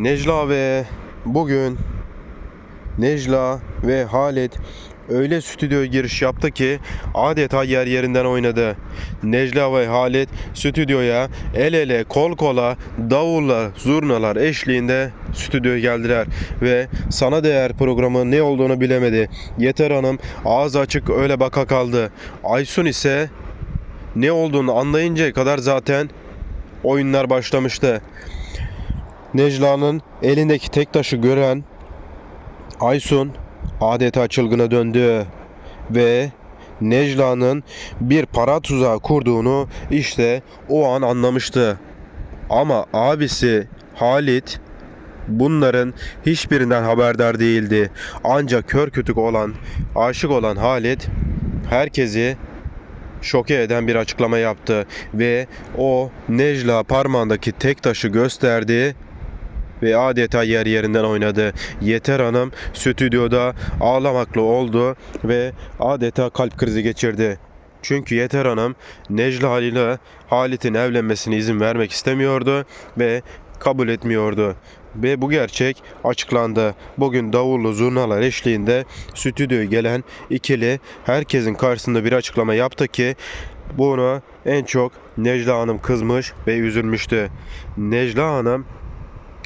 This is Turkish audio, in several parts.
Necla ve bugün Necla ve Halit öyle stüdyoya giriş yaptı ki adeta yer yerinden oynadı. Necla ve Halit stüdyoya el ele kol kola davulla zurnalar eşliğinde stüdyoya geldiler ve sana değer programı ne olduğunu bilemedi. Yeter Hanım ağzı açık öyle baka kaldı. Aysun ise ne olduğunu anlayıncaya kadar zaten oyunlar başlamıştı. Necla'nın elindeki tek taşı gören Aysun adeta çılgına döndü ve Necla'nın bir para tuzağı kurduğunu işte o an anlamıştı. Ama abisi Halit bunların hiçbirinden haberdar değildi. Ancak kör kütük olan, aşık olan Halit herkesi şoke eden bir açıklama yaptı ve o Necla parmağındaki tek taşı gösterdi ve adeta yer yerinden oynadı. Yeter Hanım stüdyoda ağlamaklı oldu ve adeta kalp krizi geçirdi. Çünkü Yeter Hanım Necla ile Halit'in evlenmesine izin vermek istemiyordu ve kabul etmiyordu. Ve bu gerçek açıklandı. Bugün davullu zurnalar eşliğinde stüdyoya gelen ikili herkesin karşısında bir açıklama yaptı ki bunu en çok Necla Hanım kızmış ve üzülmüştü. Necla Hanım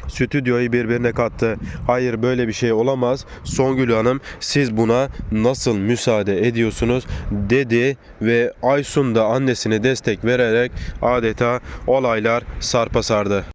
stüdyoyu birbirine kattı. Hayır böyle bir şey olamaz. Songül Hanım siz buna nasıl müsaade ediyorsunuz dedi ve Aysun da annesine destek vererek adeta olaylar sarpa sardı.